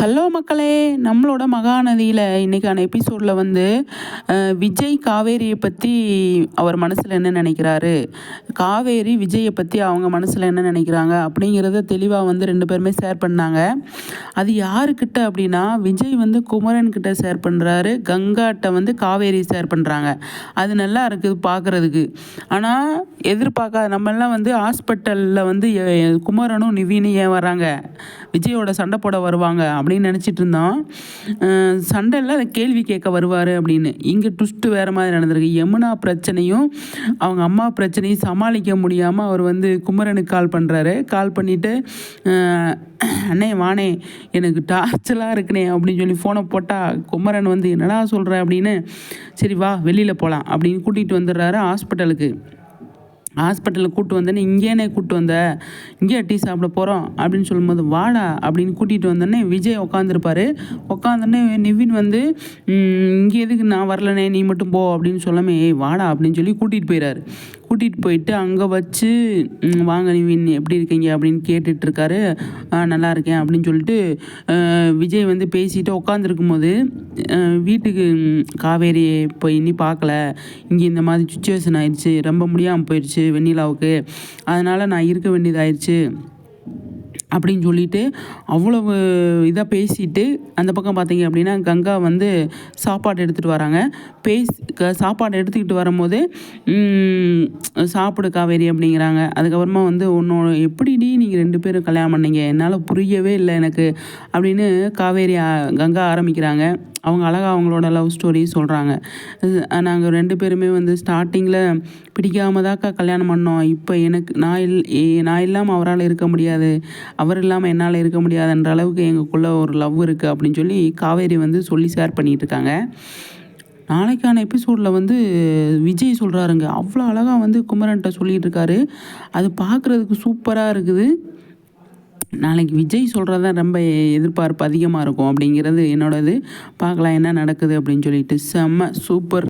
Hello மக்களே நம்மளோட மகாநதியில் இன்றைக்கான எபிசோடில் வந்து விஜய் காவேரியை பற்றி அவர் மனசில் என்ன நினைக்கிறாரு? காவேரி விஜயை பற்றி அவங்க மனசில் என்ன நினைக்கிறாங்க? அப்படிங்கிறத தெளிவாக வந்து ரெண்டு பேருமே ஷேர் பண்ணாங்க. அது யாருக்கிட்ட அப்படின்னா விஜய் வந்து குமரன்கிட்ட ஷேர் பண்ணுறாரு கங்காட்ட வந்து காவேரி ஷேர் பண்ணுறாங்க அது நல்லா இருக்குது பார்க்குறதுக்கு ஆனால் எதிர்பார்க்காத நம்மெல்லாம் வந்து ஹாஸ்பிட்டலில் வந்து குமரனும் நிவீனும் ஏன் வராங்க விஜயோட சண்டை போட வருவாங்க அப்படின்னு நினச்சிட்டு இருந்தோம் சண்டையில் கேள்வி கேட்க வருவார் அப்படின்னு. இங்கே ட்விஸ்ட்டு வேறு மாதிரி நடந்திருக்கு. யமுனா பிரச்சனையும் அவங்க அம்மா பிரச்சனையும் சமாளிக்க முடியாமல் அவர் வந்து குமரனுக்கு கால் பண்ணுறாரு கால் பண்ணிவிட்டு அண்ணே வானே எனக்கு டார்ச்சலாக இருக்குனே அப்படின்னு சொல்லி ஃபோனை போட்டால் குமரன் வந்து என்னடா சொல்கிற அப்படின்னு சரி வா வெளியில் போகலாம் அப்படின்னு கூட்டிகிட்டு வந்துடுறாரு ஹாஸ்பிட்டலுக்கு ஹாஸ்பிட்டலில் கூப்பிட்டு வந்தேன்னு இங்கேனே கூப்பிட்டு வந்த இங்கேயே டீ சாப்பிட போகிறோம் அப்படின்னு சொல்லும்போது வாடா அப்படின்னு கூட்டிகிட்டு வந்தோடனே விஜய் உட்காந்துருப்பாரு உட்காந்தோடனே நிவின் வந்து இங்கே எதுக்கு நான் வரலனே நீ மட்டும் போ அப்படின்னு சொல்லாமே ஏய் வாடா அப்படின்னு சொல்லி கூட்டிகிட்டு போயிடாரு கூட்டிகிட்டு போயிட்டு அங்கே வச்சு வாங்க நிவின் எப்படி இருக்கீங்க? அப்படின்னு கேட்டுட்ருக்காரு நல்லா இருக்கேன் அப்படின்னு சொல்லிட்டு விஜய் வந்து பேசிட்டு உட்காந்துருக்கும் போது வீட்டுக்கு காவேரி போய் இனி பார்க்கல. இங்கே இந்த மாதிரி சுச்சுவேஷன் ஆயிடுச்சு. ரொம்ப முடியாமல் போயிடுச்சு வெண்ணிலாவுக்கு. அதனால் நான் இருக்க வேண்டியதாயிடுச்சு. அப்படின்னு சொல்லிட்டு அவ்வளவு இதாக பேசிட்டு அந்த பக்கம் பார்த்தீங்க அப்படின்னா கங்கா வந்து சாப்பாடு எடுத்துகிட்டு வராங்க. பேசி சாப்பாடு எடுத்துக்கிட்டு வரும்போது சாப்பிடு காவேரி அப்படிங்கிறாங்க. அதுக்கப்புறமா வந்து ஒன்று எப்படிடி நீங்கள் ரெண்டு பேரும் கல்யாணம் பண்ணீங்க? என்னால் புரியவே இல்லை எனக்கு அப்படின்னு காவேரி கங்கா ஆரம்பிக்கிறாங்க. அவங்க அழகாக அவங்களோட லவ் ஸ்டோரி சொல்கிறாங்க நாங்கள் ரெண்டு பேருமே வந்து ஸ்டார்டிங்கில் பிடிக்காம தாக்கா கல்யாணம் பண்ணோம். இப்போ எனக்கு நான் இல் நான் இல்லாமல் அவரால் இருக்க முடியாது. அவர் இல்லாமல் என்னால் இருக்க முடியாதுன்ற அளவுக்கு எங்களுக்குள்ளே ஒரு லவ் இருக்குது அப்படின்னு சொல்லி காவேரி வந்து சொல்லி ஷேர் பண்ணிகிட்டு இருக்காங்க. நாளைக்கான எபிசோடில் வந்து விஜய் சொல்கிறாருங்க அவ்வளோ அழகாக வந்து குமரன்ட்ட சொல்லிகிட்டு இருக்காரு. அது பார்க்குறதுக்கு சூப்பராக இருக்குது. நாளைக்கு விஜய் சொல்கிறது தான் ரொம்ப எதிர்பார்ப்பு அதிகமாக இருக்கும் அப்படிங்கிறது என்னோடது. பார்க்கலாம் என்ன நடக்குது அப்படின்னு சொல்லிட்டு செம்ம சூப்பர்.